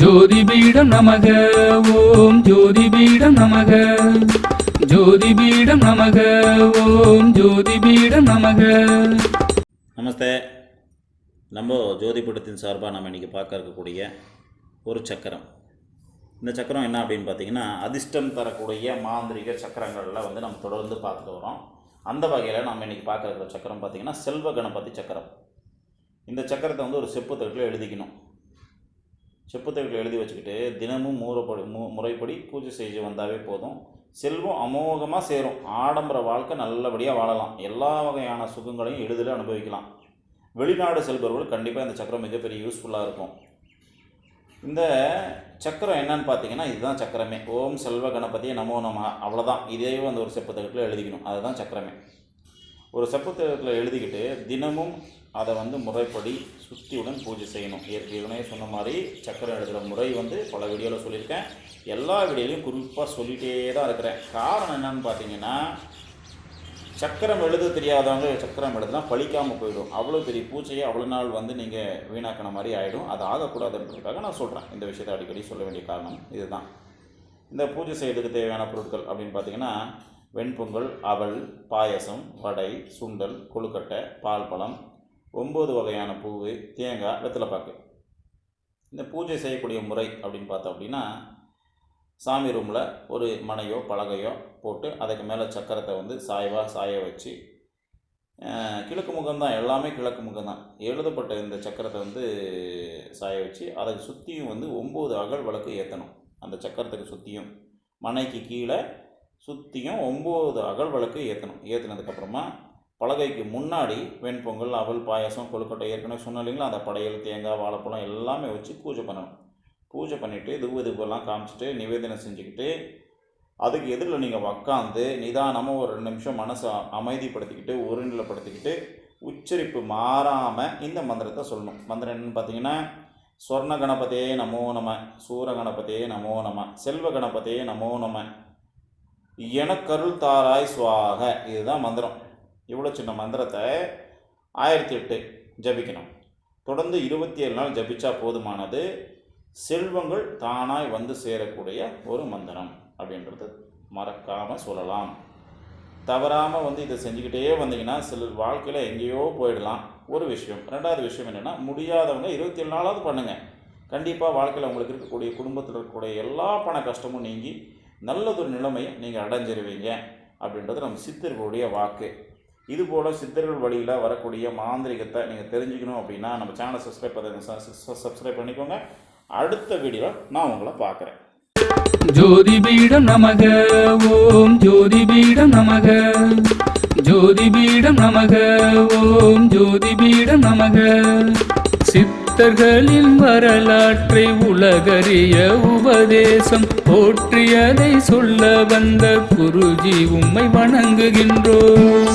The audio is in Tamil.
ஜோதிபீடம் நமக ஓம் ஜோதிபீடம் நமக. ஜோதிபீடம் நமக ஓம் ஜோதிபீடம் நமக. நமஸ்தே. நம்ம ஜோதிபீடத்தின் சார்பாக நம்ம இன்றைக்கி பார்க்க இருக்கக்கூடிய ஒரு சக்கரம். இந்த சக்கரம் என்ன அப்படின்னு பார்த்தீங்கன்னா அதிர்ஷ்டம் தரக்கூடிய மாந்திரிக சக்கரங்களில் வந்து நம்ம தொடர்ந்து பார்த்துட்டு வரோம். அந்த வகையில் நம்ம இன்றைக்கி பார்க்க இருக்கிற சக்கரம் பார்த்திங்கன்னா செல்வ கணபதி சக்கரம். இந்த சக்கரத்தை வந்து ஒரு செப்பு தட்டில் எழுதிக்கணும். செப்பு எழுதி வச்சுக்கிட்டு தினமும் மூறப்படி மு முறைப்படி பூஜை செஞ்சு வந்தாவே போதும். செல்வம் அமோகமாக சேரும். ஆடம்பர வாழ்க்கை நல்லபடியாக வாழலாம். எல்லா வகையான சுகங்களையும் எளிதில் அனுபவிக்கலாம். வெளிநாடு செல்பவர்கள் கண்டிப்பாக இந்த சக்கரம் மிகப்பெரிய யூஸ்ஃபுல்லாக இருக்கும். இந்த சக்கரம் என்னன்னு பார்த்தீங்கன்னா இதுதான் சக்கரமே. ஓம் செல்வ கணபதியே நமோ நம. அவ்வளோதான் இதே வந்து ஒரு செப்பு எழுதிக்கணும். அதுதான் சக்கரமே. ஒரு செப்பு எழுதிக்கிட்டு தினமும் அதை வந்து முறைப்படி சுத்தியுடன் பூஜை செய்யணும். ஏற்கனவே சொன்ன மாதிரி சக்கரம் எடுக்கிற முறை வந்து பல வீடியோவில் சொல்லியிருக்கேன். எல்லா வீடியோலையும் குறிப்பாக சொல்லிகிட்டே தான் இருக்கிறேன். காரணம் என்னன்னு பார்த்தீங்கன்னா சக்கரம் எழுத தெரியாதவங்க சக்கரம் எழுதுனா பழிக்காமல் போயிடும். அவ்வளோ பெரிய பூச்சையை அவ்வளோ நாள் வந்து நீங்கள் வீணாக்கின மாதிரி ஆகிடும் அது ஆகக்கூடாதுன்றதுக்காக நான் சொல்கிறேன் இந்த விஷயத்தை அடிக்கடி சொல்ல வேண்டிய காரணம் இதுதான். இந்த பூஜை செய்யறதுக்கு தேவையான பொருட்கள் அப்படின்னு பார்த்தீங்கன்னா வெண்பொங்கல் அவல் பாயசம் வடை சுண்டல் கொழுக்கட்டை பால் பழம் ஒம்பது வகையான பூவு தேங்காய் வெத்தலைப்பாக்கு. இந்த பூஜை செய்யக்கூடிய முறை அப்படின்னு பார்த்தோம் அப்படின்னா சாமி ரூமில் ஒரு மனையோ பலகையோ போட்டு அதுக்கு மேலே சக்கரத்தை வந்து சாய்வாக சாய வச்சு கிழக்கு முகம்தான் எல்லாமே கிழக்கு முகம்தான் எழுதப்பட்ட இந்த சக்கரத்தை வந்து சாய வச்சு அதை சுற்றியும் வந்து ஒம்பது அகல் விளக்கு ஏற்றணும் அந்த சக்கரத்துக்கு சுற்றியும் மனைக்கு கீழே சுற்றியும் ஒம்பது அகல் விளக்கு ஏற்றணும் ஏற்றினதுக்கப்புறமா பலகைக்கு முன்னாடி வெண்பொங்கல் அவல் பாயாசம் கொழுக்கட்டை ஏற்கனவே சொன்னோம் இல்லைங்களா அந்த படையல் தேங்காய் வாழைப்பழம் எல்லாமே வச்சு பூஜை பண்ணணும். பூஜை பண்ணிவிட்டு தூவ காமிச்சிட்டு நிவேதனம் செஞ்சுக்கிட்டு அதுக்கு எதிரில் நீங்கள் உக்காந்து நிதானமாக ஒரு ரெண்டு நிமிஷம் மனசை அமைதிப்படுத்திக்கிட்டு ஒருநிலைப்படுத்திக்கிட்டு உச்சரிப்பு மாறாமல் இந்த மந்திரத்தை சொல்லணும். மந்திரம் என்னென்னு பார்த்தீங்கன்னா சொர்ண கணபதே நமோ நம சூர கணபதே நமோ நம செல்வ கணபதே நமோ நம எனக்கருள் தாராய் சுவாக. இதுதான் மந்திரம். இவ்வளோ சின்ன மந்திரத்தை ஆயிரத்தி எட்டு ஜபிக்கணும். தொடர்ந்து இருபத்தி ஏழு நாள் ஜபிச்சா போதுமானது. செல்வங்கள் தானாய் வந்து சேரக்கூடிய ஒரு மந்திரம் அப்படின்றது மறக்காமல் சொல்லலாம். தவறாமல் வந்து இதை செஞ்சுக்கிட்டே வந்தீங்கன்னா சில வாழ்க்கையில் எங்கேயோ போயிடலாம். ஒரு விஷயம். ரெண்டாவது விஷயம் என்னென்னா முடியாதவங்க இருபத்தி ஏழு நாளாவது பண்ணுங்கள் கண்டிப்பாக வாழ்க்கையில் உங்களுக்கு இருக்கக்கூடிய குடும்பத்தில் இருக்கக்கூடிய எல்லா பண கஷ்டமும் நீங்கி நல்லதொரு நிலைமையை நீங்கள் அடைஞ்சிருவீங்க அப்படின்றது நம்ம சித்தர்களுடைய வாக்கு. இதுபோல் சித்தர்கள் வழியில் வரக்கூடிய மாந்திரிகத்தை நீங்கள் தெரிஞ்சுக்கணும் அப்படின்னா நம்ம சேனலை சப்ஸ்கிரைப் பண்ண சப்ஸ்கிரைப் பண்ணிக்கோங்க. அடுத்த வீடியோ நான் உங்களை பார்க்குறேன். ஜோதிபீடம் நமக ஓம் ஜோதிபீடம் நமக. ஜோதிபீடம் நமக ஓம் ஜோதிபீடம் நமக. சித்தர்களின் வரலாற்றை உலகறிய உபதேசம் போற்றியதை சொல்ல வந்த குருஜி உம்மை வணங்குகின்றோம்.